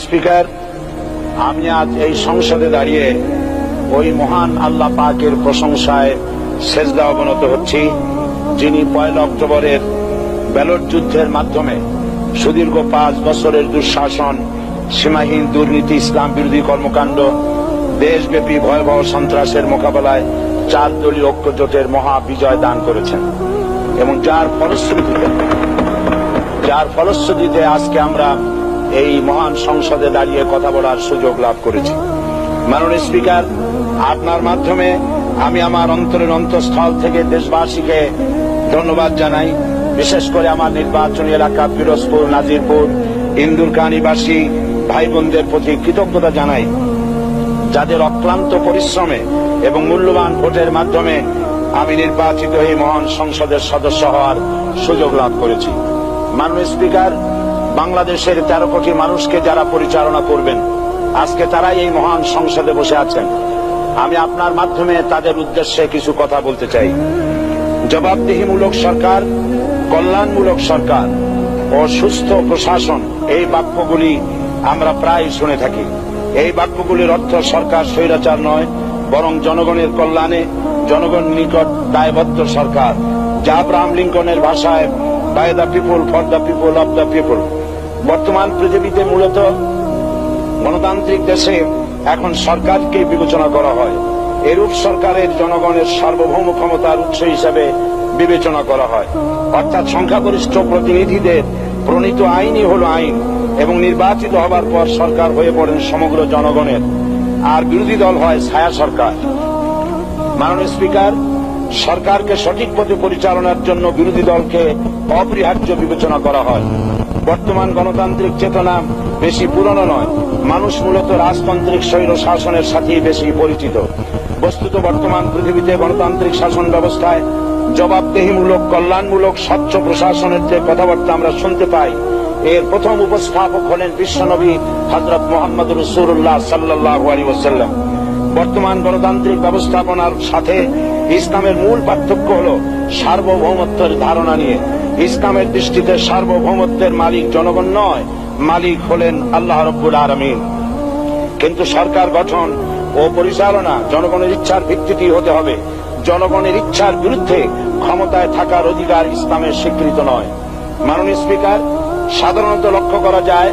Speaker, আমি আজ এই সংসদে দাঁড়িয়ে ওই মহান আল্লাহ পাকের প্রশংসায় সেজদা অবনত হচ্ছি, যিনি পয়লা অক্টোবরের ব্যালট যুদ্ধের মাধ্যমে সুদীর্ঘ পাঁচ বছরের দুঃশাসন, সীমাহীন দুর্নীতি, ইসলাম বিরোধী কর্মকাণ্ড, দেশব্যাপী ভয়াবহ সন্ত্রাসের মোকাবেলায় চার দলীয় ঐক্যজোটের মহা বিজয় দান করেছেন। এবং যার ফলশ্রুতিতে যার ফলশ্রুতিতে আজকে আমরা এই মহান সংসদে দাঁড়িয়ে কথা বলার সুযোগ লাভ করেছি। মাননীয় স্পিকার, আপনার মাধ্যমে আমি আমার অন্তরের অন্তঃস্থল থেকে দেশবাসীকে ধন্যবাদ জানাই। বিশেষ করে আমার নির্বাচনী এলাকা পিরোজপুর, নাজিরপুর, ইন্দুরকানিবাসী ভাই বোনদের প্রতি কৃতজ্ঞতা জানাই। যাদের অক্লান্ত পরিশ্রমে এবং মূল্যবান ভোটের মাধ্যমে আমি নির্বাচিত এই মহান সংসদের সদস্য হওয়ার সুযোগ লাভ করেছি। মাননীয় স্পিকার বাংলাদেশের তেরো কোটি মানুষকে যারা পরিচালনা করবেন, আজকে তারাই এই মহান সংসদে বসে আছেন। আমি আপনার মাধ্যমে তাদের উদ্দেশ্যে কিছু কথা বলতে চাই। জবাবদিহিমূলক সরকার, কল্যাণমূলক সরকার ও সুস্থ প্রশাসন, এই বাক্যগুলি আমরা প্রায় শুনে থাকি। এই বাক্যগুলির অর্থ সরকার স্বৈরাচার নয়, বরং জনগণের কল্যাণে জনগণ নিকট দায়বদ্ধ সরকার, যা আব্রাহাম লিঙ্কনের ভাষায় by the people for the people of the people বর্তমান পৃথিবীতে মূলত গণতান্ত্রিক দেশে এখন সরকারকে বিবেচনা করা হয়। এরূপ সরকারের জনগণের সার্বভৌম ক্ষমতার উৎস হিসাবে বিবেচনা করা হয়। অর্থাৎ সংখ্যাগরিষ্ঠ প্রতিনিধিদের প্রণীত আইনই হল আইন এবং নির্বাচিত হবার পর সরকার হয়ে পড়েন সমগ্র জনগণের। আর বিরোধী দল হয় ছায়া সরকার। মাননীয় স্পিকার সরকারকে সঠিক পথে পরিচালনার জন্য বিরোধী দলকে অপরিহার্য বিবেচনা করা হয়। বর্তমান গণতান্ত্রিক চেতনা বেশি পুরনো নয়। মানুষ মূলত রাজতান্ত্রিক স্বৈর শাসনের সাথেই বেশি পরিচিত। বস্তুত বর্তমান পৃথিবীতে গণতান্ত্রিক শাসন ব্যবস্থায় জবাবদেহিমূলক, কল্যাণমূলক, স্বচ্ছ প্রশাসনের যে কথাবার্তা আমরা শুনতে পাই, এর প্রথম উপস্থাপক হলেন বিশ্বনবী হজরত মোহাম্মদ রসুল্লাহ সাল্লাহ আলী ওসাল্লাম বর্তমান গণতান্ত্রিক ব্যবস্থাপনার সাথে ইসলামের মূল পার্থক্য হল সার্বভৌমত্বের ধারণা নিয়ে। ইসলামের দৃষ্টিতে সার্বভৌমত্বের মালিক জনগণ নয়, মালিক হলেন আল্লাহ রব্বুল আলমিন। কিন্তু সরকার গঠন ও পরিচালনা জনগণের ইচ্ছার ভিত্তিতে হতে হবে। জনগণের ইচ্ছার বিরুদ্ধে ক্ষমতায় থাকার অধিকার ইসলামের স্বীকৃত নয়। মাননীয় স্পিকার, সাধারণত লক্ষ্য করা যায়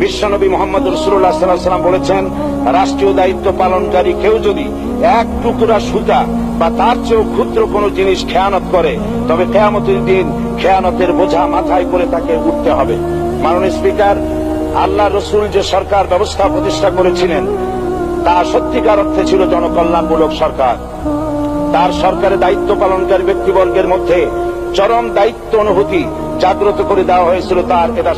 বিশ্বনবী মোহাম্মদ রসুল্লাহ সাল্লাহ সাল্লাম বলেছেন, রাষ্ট্রীয় দায়িত্ব পালনকারী কেউ যদি এক টুকরা সুতা বা তার চেয়েও ক্ষুদ্র কোনো জিনিস খেয়ানত করে, তবে কেয়ামতের দিন খেয়ানতের বোঝা মাথায় করে তাকে উঠতে হবে। মাননীয় স্পিকার আল্লাহ রসুল যে সরকার ব্যবস্থা প্রতিষ্ঠা করেছিলেন, তা সত্যিকার অর্থে ছিল জনকল্যাণমূলক সরকার। তার সরকারের দায়িত্ব পালনকারী ব্যক্তিবর্গের মধ্যে চরম দায়িত্ব অনুভূতি জাগ্রত করে দেওয়া হয়েছিল তার এটা